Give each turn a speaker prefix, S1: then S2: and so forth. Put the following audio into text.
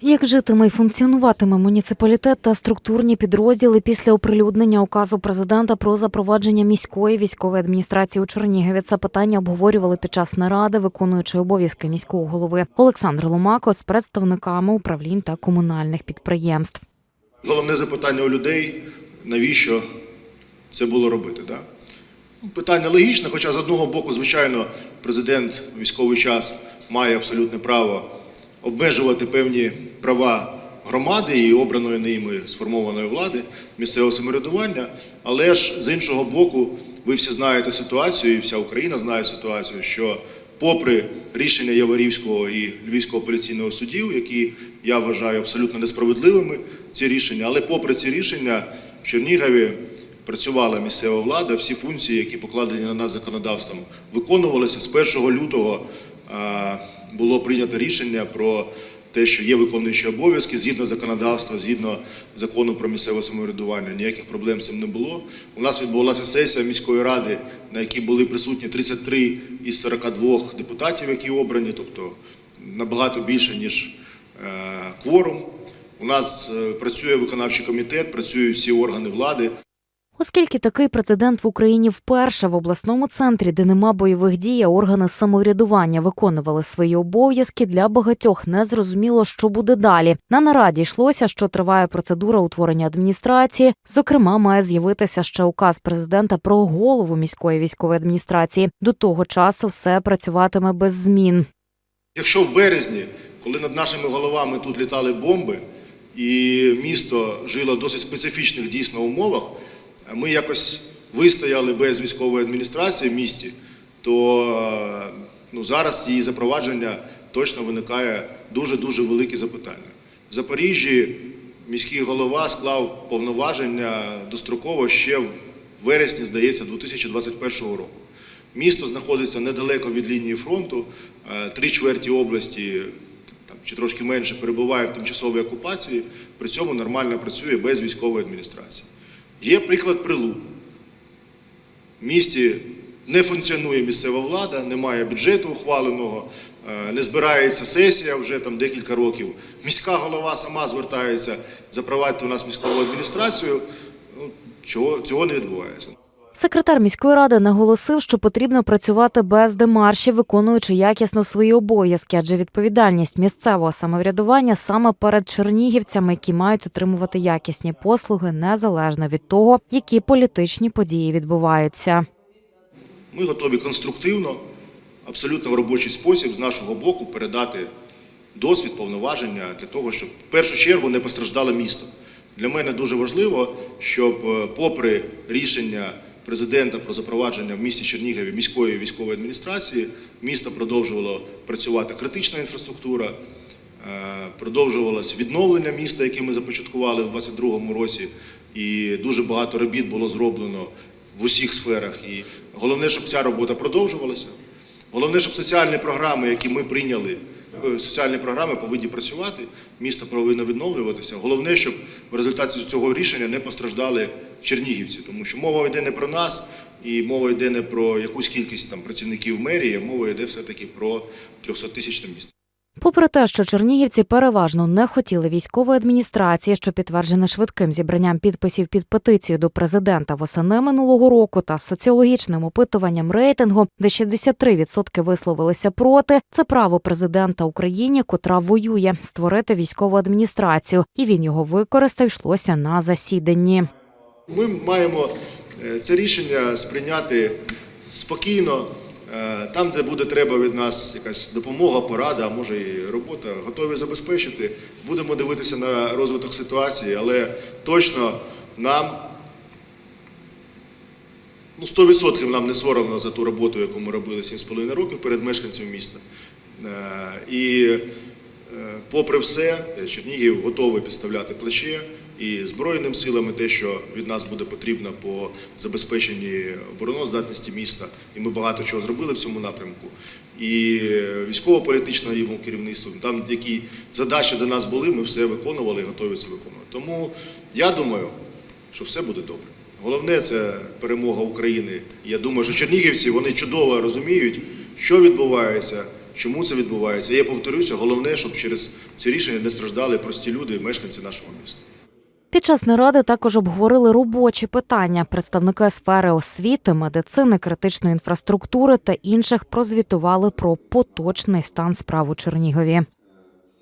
S1: Як житиме і функціонуватиме муніципалітет та структурні підрозділи після оприлюднення указу президента про запровадження міської військової адміністрації у Чернігові? Це питання обговорювали під час наради, виконуючи обов'язки міського голови Олександр Ломако з представниками управлінь та комунальних підприємств.
S2: Головне запитання у людей, навіщо це було робити. Да? Ну, Питання логічне, хоча з одного боку, звичайно, президент у військовий час має абсолютне право обмежувати певні права громади і обраної ними сформованої влади, місцевого самоврядування. Але ж з іншого боку, ви всі знаєте ситуацію, і вся Україна знає ситуацію, що попри рішення Яворівського і Львівського апеляційного судів, які я вважаю абсолютно несправедливими, ці рішення, але попри ці рішення в Чернігові працювала місцева влада, всі функції, які покладені на нас законодавством, виконувалися. З 1 лютого було прийнято рішення про те, що є виконуючі обов'язки згідно законодавства, згідно закону про місцеве самоврядування. Ніяких проблем з цим не було. У нас відбулася сесія міської ради, на якій були присутні 33 із 42 депутатів, які обрані, тобто набагато більше ніж е, кворум. У нас е, працює виконавчий комітет, працюють всі органи влади.
S1: Оскільки такий прецедент в Україні вперше в обласному центрі, де нема бойових дій, а органи самоврядування виконували свої обов'язки, для багатьох не зрозуміло, що буде далі. На нараді йшлося, що триває процедура утворення адміністрації. Зокрема, має з'явитися ще указ президента про голову міської військової адміністрації. До того часу все працюватиме без змін.
S2: Якщо в березні, коли над нашими головами тут літали бомби, і місто жило в досить специфічних дійсно умовах, ми якось вистояли без військової адміністрації в місті, то е, ну, зараз її запровадження точно виникає дуже-дуже великі запитання. В Запоріжжі міський голова склав повноваження достроково ще в вересні, здається, 2021 року. Місто знаходиться недалеко від лінії фронту, е, три чверті області там, чи трошки менше перебуває в тимчасовій окупації, при цьому нормально працює без військової адміністрації. Є приклад прилуку. В місті не функціонує місцева влада, немає бюджету ухваленого, е, не збирається сесія вже там декілька років. Міська голова сама звертається запровадити у нас міськову адміністрацію. Ну, чого, цього не відбувається.
S1: Секретар міської ради наголосив, що потрібно працювати без демаршів, виконуючи якісно свої обов'язки, адже відповідальність місцевого самоврядування саме перед чернігівцями, які мають отримувати якісні послуги незалежно від того, які політичні події відбуваються.
S2: Ми готові конструктивно, абсолютно в робочий спосіб з нашого боку передати досвід, повноваження для того, щоб в першу чергу не постраждало місто. Для мене дуже важливо, щоб, е, попри рішення президента про запровадження в місті Чернігові міської військової адміністрації, місто продовжувало працювати критична інфраструктура, е, продовжувалось відновлення міста, яке ми започаткували в 2022 році, і дуже багато робіт було зроблено в усіх сферах. І головне, щоб ця робота продовжувалася. Головне, щоб соціальні програми, які ми прийняли, соціальні програми повинні працювати, місто повинно відновлюватися. Головне, щоб в результаті цього рішення не постраждали чернігівці, тому що мова йде не про нас, і мова йде не про якусь кількість там працівників мерії, а мова йде все-таки про 300-тисячне місто.
S1: Попри те, що чернігівці переважно не хотіли військової адміністрації, що підтверджене швидким зібранням підписів під петицію до президента восени минулого року та соціологічним опитуванням рейтингу, де 63% висловилися проти, це право президента Україні, котра воює, створити військову адміністрацію, і він його використав йшлося на засіданні.
S2: Ми маємо е, це рішення сприйняти спокійно. Е, Там, де буде треба від нас якась допомога, порада, а може і робота, готові забезпечити. Будемо дивитися на розвиток ситуації, але точно нам ну, 100% нам не соромно за ту роботу, яку ми робили 7,5 років перед мешканцями міста. Е, І е, попри все, Чернігів готовий підставляти плече і Збройним силам, і те, що від нас буде потрібно по забезпеченні обороноздатності міста. І ми багато чого зробили в цьому напрямку. І військово-політичного рівня керівництва, там які задачі до нас були, ми все виконували і готові це виконувати. Тому я думаю, що все буде добре. Головне це перемога України. Я думаю, що чернігівці вони чудово розуміють, що відбувається, чому це відбувається. Я повторюся, головне, щоб через ці рішення не страждали прості люди, мешканці нашого міста.
S1: Під час наради також обговорили робочі питання. Представники сфери освіти, медицини, критичної інфраструктури та інших прозвітували про поточний стан справ у Чернігові.